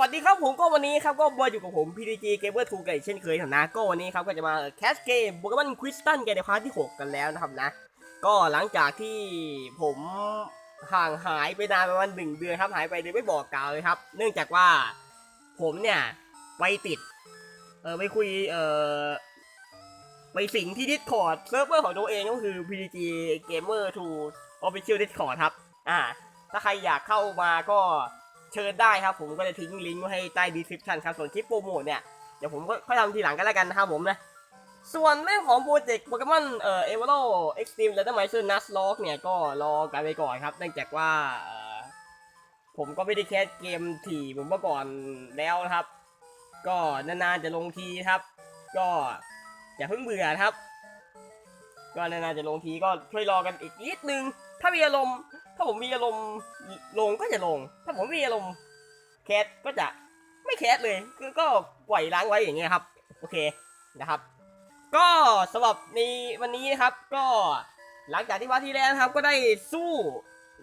วัสดีครับผมก็วันนี้ครับก็มาอยู่กับผม PDG Gamer 2กันอีกเช่นเคยนะก็วันนี้ครับก็จะมาแคสเกมโปเกมอนควิสตันกันในพาร์ทที่ 6 กันแล้วนะครับนะ ก็หลังจากที่ผมห่างหายไปนานประมาณหนึ่งเดือนครับหายไปโดยไม่บอกกล่าวเลยครับ เนื่องจากว่าผมเนี่ยไปติดเออไปคุยเออไปสิงที่ Discord เซิร์ฟเวอร์ของตัวเองก็คือ PDG Gamer 2 Official Discord ครับอ่าถ้าใครอยากเข้ามาก็ เชิญได้ครับผมก็จะทิ้งลิงก์ไว้ให้ใต้ description ครับส่วนคลิปโปรโมทเนี่ยเดี๋ยวผมก็ค่อยทำทีหลังกันแล้วกันนะครับผมนะส่วนเรื่องของโปรเจกต์โปเกมอนเอ่อเอเวอร์เอ็กซ์ตรีมเลเตอร์ไมเซอร์นัสล็อกเนี่ยก็รอกันไปก่อนครับเนื่องจากว่าเอ่อผมก็ไม่ได้แคสเกมถี่เหมือนเมื่อก่อนแล้วนะครับ ก็นานๆจะลงทีครับ ก็อย่าเพิ่งเบื่อครับ ก็นานๆจะลงทีก็ช่วยรอกันอีกนิดนึง ถ้ามีอารมณ์ ถ้าผมมีอารมณ์ลงก็จะลง ถ้าผมมีอารมณ์แคสก็จะไม่แคสเลยก็ก็ปล่อยล้างไว้อย่างเงี้ยครับ โอเคนะครับ ก็สำหรับในวันนี้นะครับ ก็หลังจากที่ว่าที่แล้วนะครับก็ได้สู้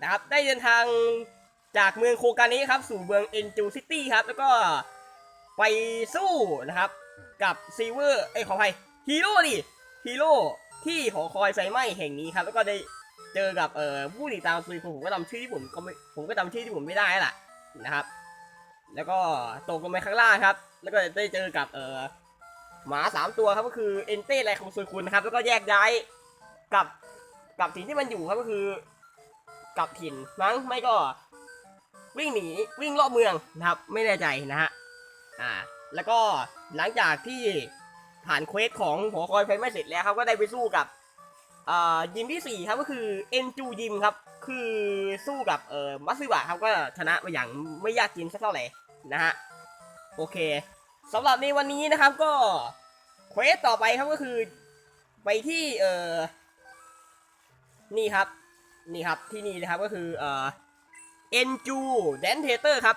นะครับ ได้เดินทางจากเมืองโคกานี้ครับ สู่เมืองเอ็นจูซิตี้ครับ แล้วก็ไปสู้นะครับ กับซีเวอร์เอ้ยขออภัยฮีโร่ดิฮีโร่ที่หอคอยไฟไหม้แห่งนี้ครับ แล้วก็ได้ เจอกับเอ่อผู้ติดตามซุยผมก็จำชื่อที่ผมก็ไม่ผมก็จำชื่อที่ผมไม่ได้แล้วล่ะนะครับ แล้วก็ตกลงไปข้างล่างครับ แล้วก็ได้เจอกับเอ่อหมาสามตัวครับก็คือเอนเต้ไรของซุยคุณครับ แล้วก็แยกย้ายกับกับถิ่นที่มันอยู่ครับก็คือ กับถิ่นมั้งไม่ก็วิ่งหนีวิ่งรอบเมืองนะครับ ไม่แน่ใจนะฮะอ่าแล้วก็หลังจากที่ผ่านเควสของหอคอยไฟไม้เสร็จแล้วครับก็ได้ไปสู้กับ อ่ายิมที่ 4 ครับก็คือเอ็นจูยิมครับ คือสู้กับเอ่อมัตสึบะครับก็ชนะไปอย่างไม่ยากกินสักเท่าไหร่นะฮะโอเคสำหรับในวันนี้นะครับก็เควสต่อไปครับก็คือไปที่เอ่อนี่ครับนี่ครับที่นี่นะครับก็คือเอ่อเอ็นจูแดนเทเตอร์ครับ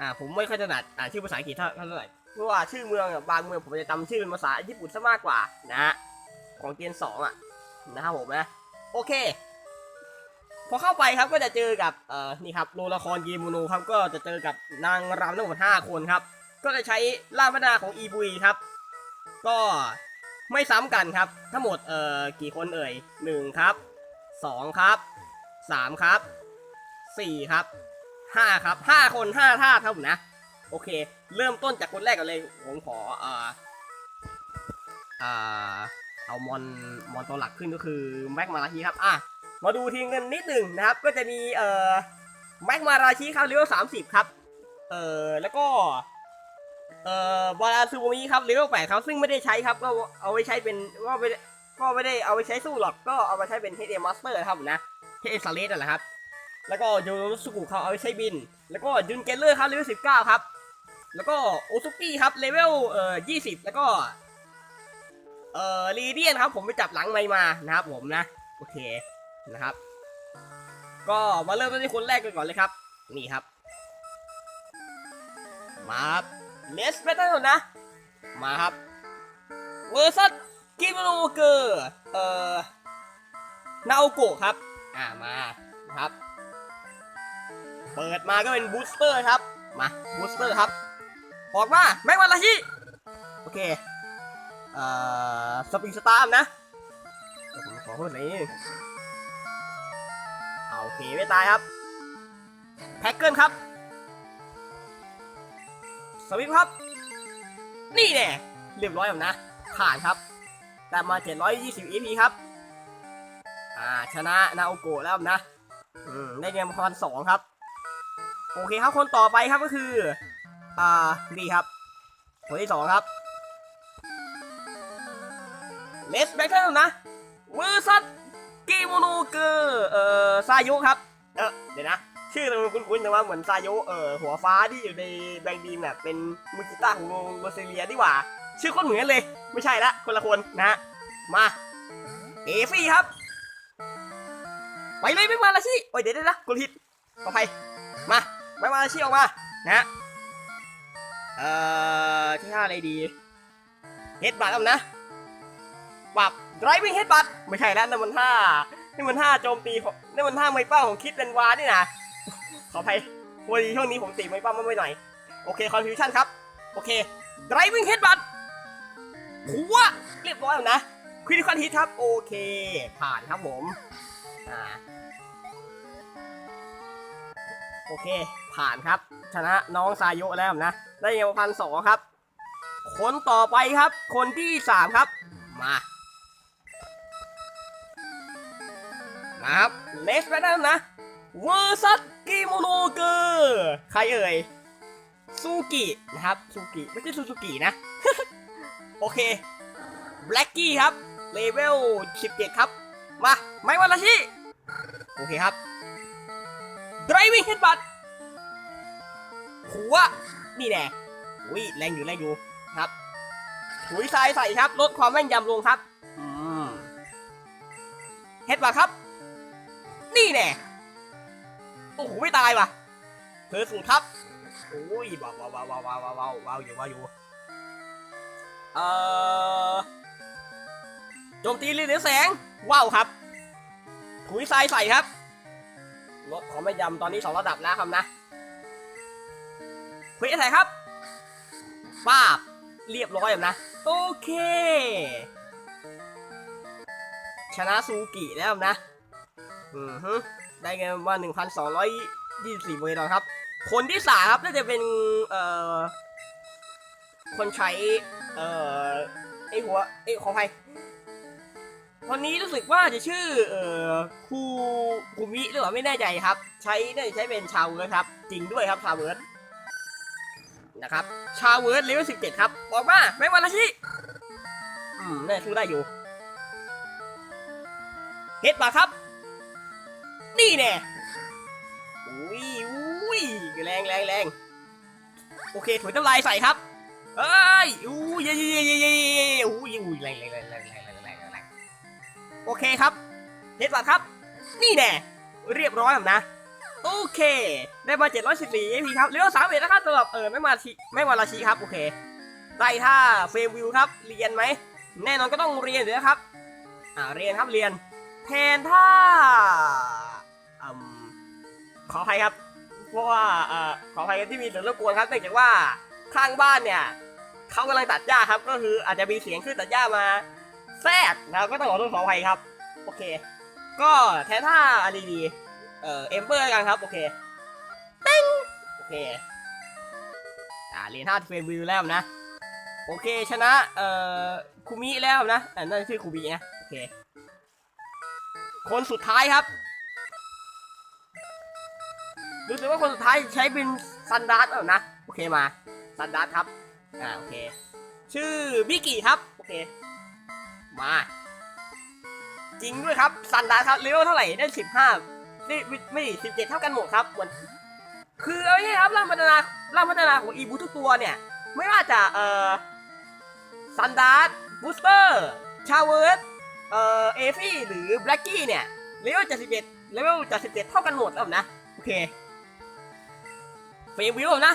อ่าผมไม่ค่อยถนัดอ่านชื่อภาษาอังกฤษเท่าเท่าไหร่เพราะว่าชื่อเมืองบางเมืองผมจะจำชื่อเป็นภาษาญี่ปุ่นซะมากกว่านะฮะของเจนสองอะ นะครับผมนะ โอเค พอเข้าไปครับก็จะเจอกับเอ่อนี่ครับโรละครเยมูโนครับก็จะเจอกับนางรำทั้งหมด5คนครับ ก็จะใช้ล่ามพนาของอีบุยครับ ก็ไม่ซ้ำกันครับ ทั้งหมดเอ่อกี่คนเอ่ย1ครับ2ครับ3ครับ4ครับ5ครับ5คน5ท่าครับผมนะ โอเค เริ่มต้นจากคนแรกกันเลยผมขอเอ่ออ่า เอามอนมอนตัวหลักขึ้นก็คือแม็กมาราชิครับอะมาดูทีมกันนิดหนึ่งนะครับ ก็จะมีเอ่อแม็กมาราชิครับเลเวลสามสิบครับเอ่อแล้วก็เอ่อบาราซูโมมิครับเลเวลแปดครับซึ่งไม่ได้ใช้ครับก็เอาไว้ใช้เป็นก็ไม่ก็ไม่ได้เอาไว้ใช้สู้หรอกก็เอามาใช้เป็นเฮดเอมาสเตอร์ครับนะเฮดเอซาเลสนั่นแหละครับ แล้วก็โยโนสุกุเขาเอาไว้ใช้บิน แล้วก็ยุนเกลเลอร์ครับเลเวลสิบเก้าครับ แล้วก็โอซุกิครับเลเวลเอ่อยี่สิบแล้วก็ เอ่อรีเดียนครับผมไปจับหลังไม่มานะครับผมนะ โอเคนะครับ ก็มาเริ่มต้นที่คนแรกกันก่อนเลยครับ นี่ครับ มาครับเลสเบตเตอร์นะ มาครับเวอร์ซัสกิมโนเกอร์เอ่อนาโอโกะครับ อ่ามานะครับ เปิดมาก็เป็นบูสเตอร์ครับ มาบูสเตอร์ครับ ออกมาแม็กวันลาชิโอเค อ่อสปริงสตาร์มนะเดี๋ยวผมขอเพิ่มหน่อยเอาโอเคไม่ตายครับ แพ็กเกิลครับ สวิปครับ นี่แน่เรียบร้อยแล้วนะ ผ่านครับ แต่มา 720 EP ครับ อ่า ชนะนาโอโกะแล้วนะ อืม ได้เงินพันสองครับ โอเคครับ คนต่อไปครับก็คือ อ่า นี่ครับ คนที่สองครับ เลสแบทเทิลนะเวอร์ซัสเกโมโนเกอร์เอ่อซายุครับ เออเดี๋ยวนะ ชื่อมันคุ้นๆแต่ว่าเหมือนซายุเอ่อหัวฟ้าที่อยู่ในแบงค์ดีมแบบเป็นมือกีตาร์ของวงโรเซเลียดีกว่า ชื่อคนเหมือนเลย ไม่ใช่ละคนละคนนะมาเอฟี่ครับ ไปเลยไม่มาละชิโอ้ยเดี๋ยวเดี๋ยวนะกดผิดขออภัยมาไม่มาละชิออกมานะเอ่อที่ห้าอะไรดีเฮดบัตเอานะ ปรับ driving headbutt ไม่ใช่แล้วนั่นมันท่านี่มันท่าโจมตีของนี่มันท่าไม่เป้าของคิดเป็นวานี่นะขออภัยพอดีช่วงนี้ผมตีไม่เป้ามาไม่หน่อย โอเค confusion ครับ โอเค driving headbutt หัวเรียบร้อยแล้วนะ critical hit ครับ โอเค ผ่านครับผมอ่าโอเค ผ่านครับ ชนะน้องซายโยแล้วนะ ได้เงินพันสองครับ คนต่อไปครับ คนที่สามครับ มา ครับเลสแบทเทิลนะเวอร์ซัสกิโมโนเกอร์ใครเอ่ยซูกินะครับซูกิไม่ใช่ซูซูกินะ โอเคแบล็กกี้ครับเลเวล17 ครับ มาไม่วันละชิโอเคครับ driving headbutt หัว นี่แน่อุ้ยแรงอยู่แรงอยู่ครับถุยทรายใส่ครับ ลดความแม่นยำลงครับเฮ็ดบัตครับ นี่แน่โอ้โหไม่ตายว่ะเธอสูงครับโอ้ยว้าวว้าวว้าวว้าวว้าวว้าวว้าวอยู่ว้าวอยู่เอ่อโจมตีเรือแสงว้าวครับถุยทรายใส่ครับลดความแม่ยำตอนนี้สองระดับแล้วครับนะเฮ้ยอะไรครับป้าบเรียบร้อยแล้วนะ โอเค ชนะซูกิแล้วนะ อือฮึได้เงินมา1,224เบอร์ดอนครับ คนที่สามครับน่าจะเป็นเอ่อคนใช้เอ่อไอหัวไอของใครคนนี้รู้สึกว่าจะชื่อเอ่อคูคูมิหรือเปล่าไม่แน่ใจครับ ใช้น่าจะใช้เป็นชาวเวิร์ดครับ จริงด้วยครับชาวเวิร์ดนะครับชาวเวิร์ดเลเวล17ครับ บอกมาไม่วันละชิอืมน่าจะสู้ได้อยู่เฮ็ดมาครับ นี่แน่อุ้ยอุ้ยแรงแรงแรงโอเคถุยน้ำลายใส่ครับเอ้ยอู้ยเย่เย่เย่ย่อู้ยอู้ยแรงแรงแรงแรงแรงแรงแรงโอเคครับเน็ตบัตครับ นี่แน่เรียบร้อยแล้วนะ โอเค ได้มา 714 AP ครับเหลือสามเอ็ดนะครับสำหรับเออไม่มาชีไม่มาราชีครับ โอเค ได้ท่าเฟรมวิวครับ เรียนไหม แน่นอนก็ต้องเรียนอยู่ล้ครับ อ่า เรียนครับ เรียนแทนท่า ขออภัยครับ เพราะว่าเอ่อขออภัยที่มีเสียงรบกวนครับเนื่องจากว่าข้างบ้านเนี่ยเขากำลังตัดหญ้าครับ ก็คืออาจจะมีเสียงขึ้นตัดหญ้ามาแทรกนะครับก็ต้องขอโทษขออภัยครับ โอเค ก็แทนท่าอันดีๆเอ่อเอมเบอร์กันครับ โอเคเต้งโอเคอ่าเรียนท่าเฟรมวิวแล้วนะ โอเคชนะเอ่อคูมิแล้วนะอ่านั่นชื่อคูมินะโอเค คนสุดท้ายครับ รู้สึกว่าคนสุดท้ายใช้เป็นซันดาร์สเอนะ โอเคมา ซันดาร์สครับ อ่า โอเค ชื่อบิกิครับ โอเค มา จริงด้วยครับ ซันดาร์สครับเลเวลเท่าไหร่ ได้สิบห้าไม่ไม่สิบเจ็ดเท่ากันหมดครับเหมือนคือเอาง่ายครับร่างพัฒนาร่างพัฒนาของอีบูทุกตัวเนี่ย ไม่ว่าจะ เอ่อ ซันดาร์สบูสเตอร์ ชาเวิร์ดเอ่อ เอฟี่ หรือแบล็กกี้เนี่ย เลเวล71เจ็ดเลเวล77เจ็ดเท่ากันหมดแล้วนะ โอเค มวิวนะ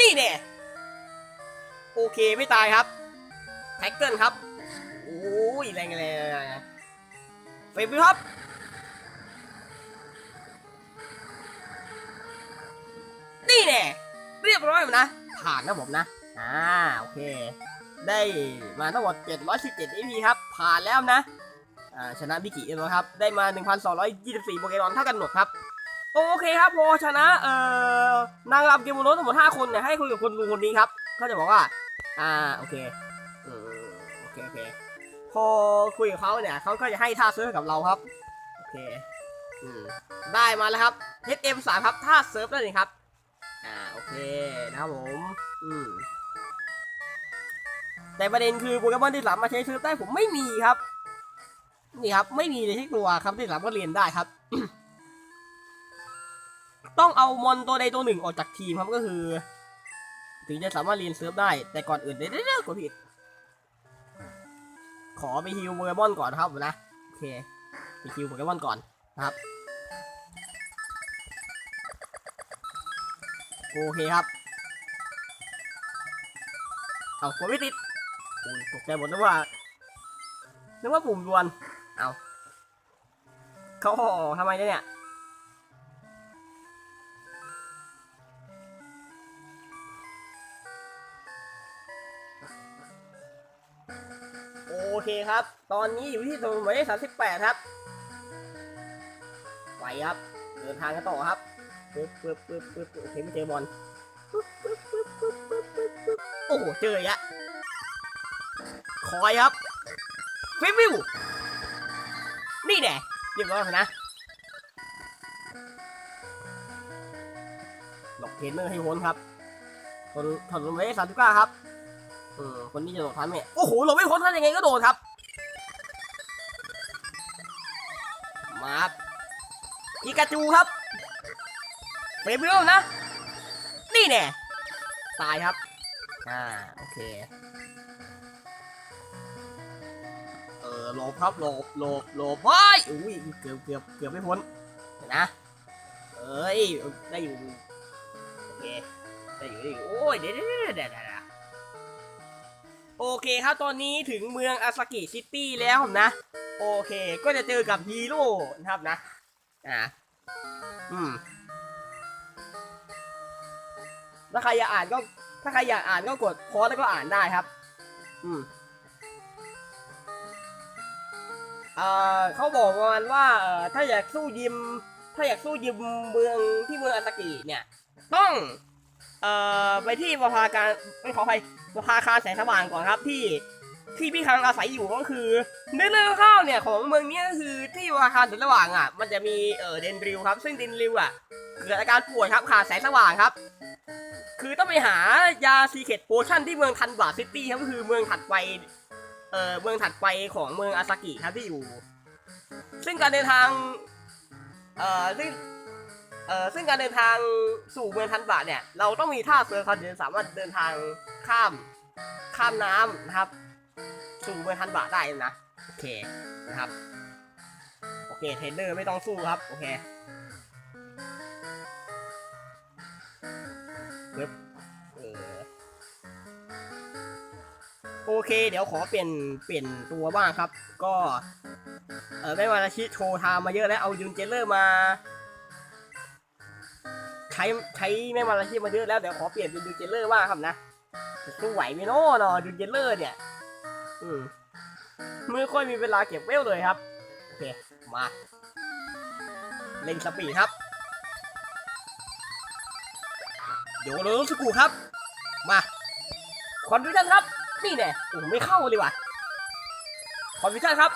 นี่เนี่ยโอเคไม่ตายครับแท็กเกิลครับโอ้ยแรงเลยเฟรมวิวครับนี่แน่เรียบร้อยแล้วนะ ผ่านนะผมนะอ่าโอเค ได้มาทั้งหมด717 EP ครับ ผ่านแล้วนะ ชนะบิกิเองนะครับได้มา 1,224โปเกมอนเท่ากันหมดครับ โอเคครับพอชนะเอ่อนางรำเกมโมโนทั้งหมด5คนเนี่ยให้คุยกับคนลุงคนนี้ครับเขาจะบอกว่า อ่าโอเคโอเคโอเคพอคุยกับเขาเนี่ยเขาก็จะให้ท่าเซิร์ฟกับเราครับโอเคอืมได้มาแล้วครับ HM3 ครับท่าเซิร์ฟนั่นเองครับอ่าโอเคนะครับผมอืมแต่ประเด็นคือโปเกมอนที่สามมาใช้เซื้อได้ผมไม่มีครับ นี่ครับไม่มีเลยที่ตัวครับที่สามารถเรียนได้ครับ ต้องเอามอนตัวใดตัวหนึ่งออกจากทีมครับก็คือ ถึงจะสามารถเรียนเซิร์ฟได้ แต่ก่อนอื่นเดี๋ยวเดี๋ยวเดี๋ยวกดผิด ขอไปฮิวโปเกมอนก่อนครับนะโอเคไปฮิวโปเกมอนก่อนนะครับโอเคครับ เอากดไม่ติดโอ้ยตกใจหมดนึกว่านึกว่าปุ่มดวน เอาเขาห่อทำไมเนี่ย โอเคครับ ตอนนี้อยู่ที่ถนนหมายเลขสามสิบแปดครับ ไปครับ เดินทางกันต่อครับปึ๊บปึ๊บปึ๊บปึ๊บโอเคไม่เจอบอลปึ๊บปึ๊บปึ๊บปึ๊บปึ๊บปึ๊บโอ้เจออีกแล้วคอยครับฟิวิว นี่แน่เรียบร้อยแล้วนะหลบเทรนเนอร์ให้พ้นครับถนถนนหมายเลขสามสิบเก้าครับเออคนนี้จะโดดทันไหมโอ้โหหลบไม่พ้นทันยังไงก็โดนครับ มาครับอีกาจูครับเฟรมเบลนะ นี่แน่ตายครับ อ่า โอเค ออหลบครับหลบหลบหลบเฮ้ยอุ้ยเกือบเกือบเกือบไม่พ้นเดี๋ยวนะเอ้ยได้อยู่โอเคได้อยู่ได้อยู่โอ้ยเดี๋ยวเดี๋ยวเดี๋ยวโอเคครับตอนนี้ถึงเมืองอาซากิซิตี้แล้วนะ โอเค ก็จะเจอกับฮีโร่นะครับนะอ่าอืมถ้าใครอยากอ่านก็ถ้าใครอยากอ่านก็กดพอสแล้วก็อ่านได้ครับ อืม เอ่อเขาบอกประมาณว่าเอ่อถ้าอยากสู้ยิม ถ้าอยากสู้ยิมเมืองที่เมืองอาซากิเนี่ย ต้องเอ่อไปที่ประภาการไม่ขออภัยประภาคารแสงสว่างก่อนครับที่ที่พี่คังอาศัยอยู่ก็คือเนื้อเรื่องข้าวเนี่ยของเมืองนี้ก็คือที่ประภาคารแสงสว่างอะ มันจะมีเอ่อเดนริวครับ ซึ่งเดนริวอะเกิดอาการป่วยครับขาดแสงสว่างครับ คือต้องไปหายาซีเคทโพชั่นที่เมืองทันบาซิตี้ครับก็คือเมืองถัดไป เออเมืองถัดไปของเมืองอาซากิครับที่อยู่ ซึ่งการเดินทางเอ่อซึ่งเอ่อซึ่งการเดินทางสู่เมืองทันบะเนี่ย เราต้องมีท่าเรือครับเดนสามารถเดินทางข้ามข้ามน้ำนะครับ สู่เมืองทันบะได้นะโอเคนะครับโอเคเทรนเนอร์ไม่ต้องสู้ครับโอเคปึ๊บ โอเค เดี๋ยวขอเปลี่ยนเปลี่ยนตัวบ้างครับ ก็เออไม่ว่าจะชิโชว์ไทม์มาเยอะแล้วเอายูนเจเลอร์มาใช้ใช้แม่มาราชีพมาเยอะแล้วเดี๋ยวขอเปลี่ยนเป็นดูเจเลอร์ว่างครับนะจะสู้ไหวไหมเนาะเนาะดูเจเลอร์เนี่ย อืมไม่ค่อยมีเวลาเก็บเวลเลยครับโอเคมาเล่นสปีดครับโยโรสกูครับ มาคอนวิชันครับ นี่แน่โอ้ไม่เข้าเลยว่ะคอนวิชั่นครับ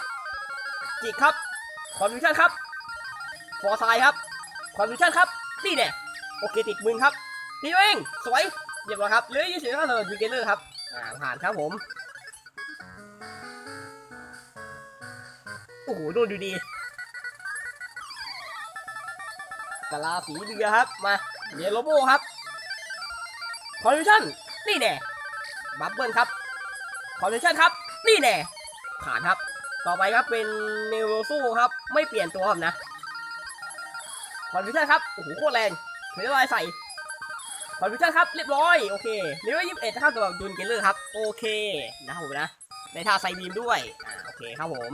จิกครับคอนวิชั่นครับฟอร์ไซครับคอนวิชั่นครับนี่แน่โอเคติดมือครับนี่เองสวยเรียบร้อยครับเหลือยี่สิบห้าเลยยูเกเลอร์ครับอ่าผ่านครับผมโอ้โหโดนดูดีกะลาสีเรือครับ มาเรียโลโบครับคอนดิชั่นนี่แน่บับเบิลครับ คอนดิชั่นครับ นี่แน่ผ่านครับ ต่อไปครับเป็นเนโรซูครับ ไม่เปลี่ยนตัวครับนะคอนดิชั่นครับ โอ้โห โคตรแรงถือลายใส่คอนฟิวชั่นครับ เรียบร้อย โอเคเลเวลยี่สิบเอ็ดนะครับสำหรับดุนเกลเลอร์ครับ โอเค นะครับผมนะ ในท่าไซบีมด้วย อ่า โอเคครับผม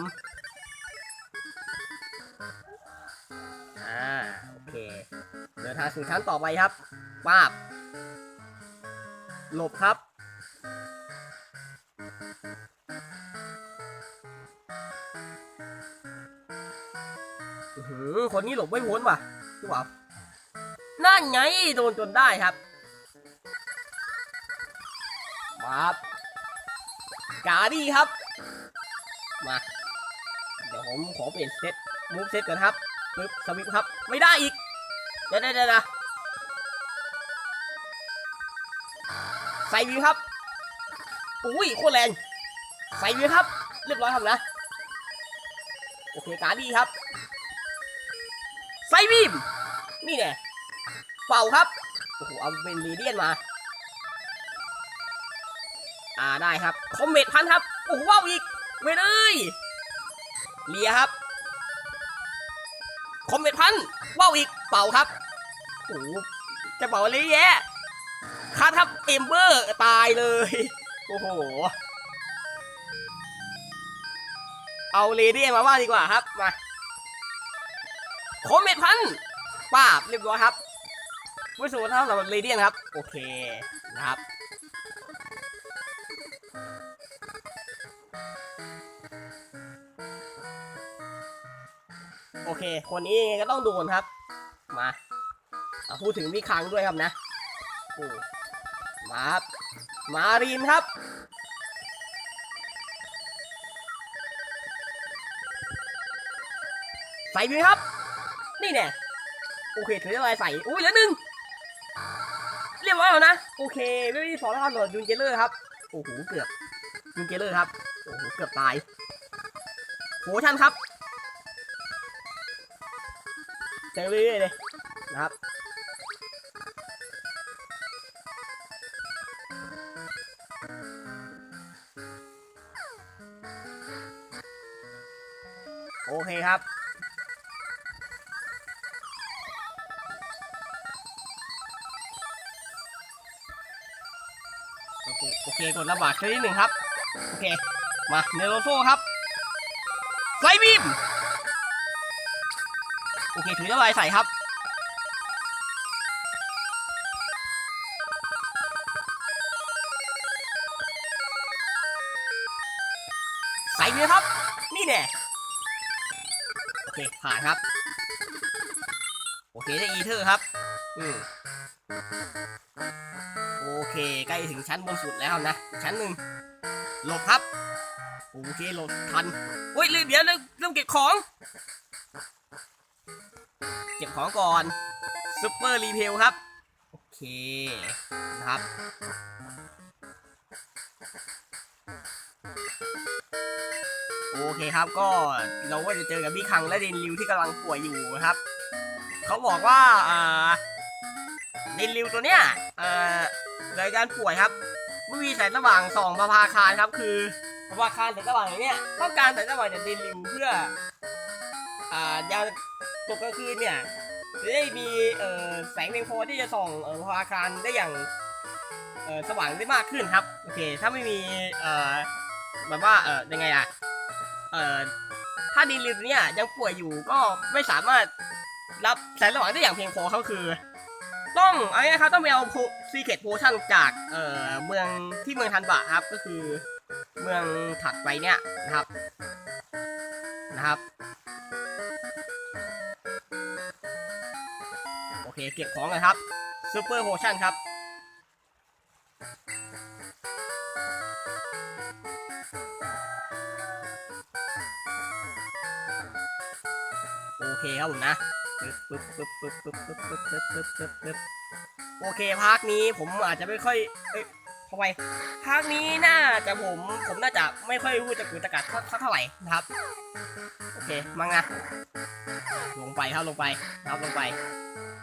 อ่า โอเค เดินทางสู่ชั้นต่อไปครับป้าบ หลบครับ หือคนนี้หลบไม่พ้นว่ะหรือเปล่านั่นไงโดนจนได้ครับมาครับกาดีครับ มา เดี๋ยวผมขอเปลี่ยนเซตมูฟเซตก่อนครับปึ๊บสวิปครับ ไม่ได้อีก เดี๋ยวเดี๋ยวเดี๋ยวนะใส่วิวครับอุ้ยโคตรแรงใส่วิวครับ เรียบร้อยครับนะ โอเคกาดีครับ บีม นี่แน่เป่าครับ โอ้โห เอาเป็นรีเดียนมา อ่าได้ครับ คอมเมตพันครับ โอ้โหว้าวอีกเวยเอ้ยเลียครับ คอมเมตพันว้าวอีก เป่าครับ โอ้โหจะเป่าอะไรแย่คาทับเอมเบอร์ ตายเลย โอ้โห เอาเรเดียนมาว่าดีกว่าครับ มา โคเมดพันป้าบเรียบร้อยครับไม่สูงเท่าสำหรับเรเดียนครับ โอเคนะครับโอเค คนนี้ยังไงก็ต้องโดนครับ มาพูดถึงพี่คังด้วยครับนะโอ้มาครับมารีนครับ ใส่ไปครับ นี่แน่โอเคถืออะไรใส่อุ้ยเหลือหนึ่งเรียบร้อยแล้วนะโอเคไม่มีสองแล้วครับหลอดยูนเจเลอร์ครับโอ้โหเกือบยูนเจเลอร์ครับโอ้โหเกือบตายโหชันครับเจอเรื่อยๆเลยนะครับโอเคครับ เคโอเคกดระบาดครั้งที่หนึ่งครับ โอเค มาเนโรโซครับไฟบีมโอเค ถือเจ้ายใส่ครับใส่เลยครับ นี่แน่โอเค ผ่านครับ โอเค ได้อีเทอร์ครับ อืม เคใกล้ถึงชั้นบนสุดแล้วนะชั้นหนึ่งหลบครับ โอเคหลบทันเฮ้ยเดี๋ยวเริ่มเริ่มเก็บของเก็บของก่อนซุปเปอร์รีเพลครับ โอเคนะครับโอเคครับก็เราก็จะเจอกับพี่คังและเดนริวที่กำลังป่วยอยู่นะครับ เขาบอกว่าอ่าเดนริวตัวเนี้ยเอ่อ รายการป่วยครับไม่มีแสงสว่างส่องประภาคารครับ คือประภาคารแสงสว่างอย่างเนี้ยต้องการแสงสว่างจากเดนริวเพื่ออ่ายาตกกลางคืนเนี่ยจะได้มีเอ่อแสงเพียงพอที่จะส่องเอ่อประภาคารได้อย่างเอ่อสว่างได้มากขึ้นครับโอเคถ้าไม่มีเอ่อแบบว่าเอ่อยังไงอะเอ่อถ้าเดนริวตัวเนี้ยยังป่วยอยู่ก็ไม่สามารถรับแสงสว่างได้อย่างเพียงพอเขาคือ ต้องเอาง่ายๆครับต้องไปเอาซีเคทโพชั่นจากเอ่อเมืองที่เมืองทันบะครับ ก็คือเมืองถัดไปเนี่ยนะครับนะครับ โอเคเก็บของเลยครับซูเปอร์โพชั่นครับโอเคครับผมนะ ปึ๊บปึ๊บปึ๊บปึ๊บปึ๊บปึ๊บปึ๊บปึ๊บปึ๊บปึ๊บโอเคภาคนี้ผมอาจจะไม่ค่อยเอ้ยทำไมภาคนี้น่าจะผมผมน่าจะไม่ค่อยรู้จะกุตะกัดสักเท่าไหร่นะครับโอเคมาไงลงไปครับลงไปนะครับลงไป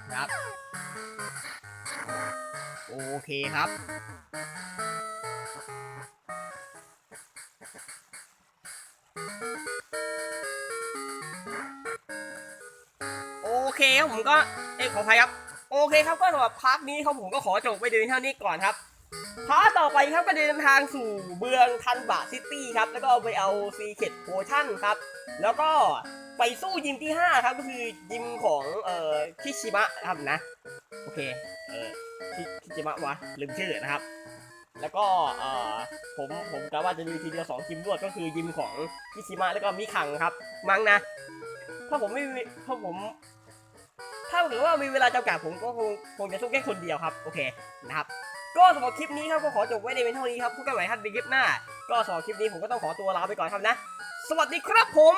นะครับ โอเคครับ เคครับผมก็เอ้ขออภัยครับ โอเคครับก็สำหรับพาร์ทนี้ครับผมก็ขอจบไปเดินเท่านี้ก่อนครับพาร์ทต่อไปครับก็เดินทางสู่เมืองทันบะซิตี้ครับ แล้วก็ไปเอาซีเคทโพชั่นครับ แล้วก็ไปสู้ยิมที่ 5 ครับก็คือยิมของเอ่อคิชิมะครับนะ โอเคเออคิคิชิมะวะลืมชื่อนะครับ แล้วก็เอ่อผมผมกะว่าจะมีทีเดียวสองยิมรวดก็คือยิมของคิชิมะแล้วก็มิคังครับ มั้งนะ ถ้าผมไม่ถ้าผม ถ้าเกิดว่ามีเวลาจำกัดผมก็คงคงจะสู้แค่คนเดียวครับ โอเคนะครับ ก็สำหรับคลิปนี้ครับก็ขอจบไว้ในเพียงเท่านี้ครับพบกันใหม่ครับในคลิปหน้า ก็สำหรับคลิปนี้ผมก็ต้องขอตัวลาไปก่อนครับนะ สวัสดีครับผม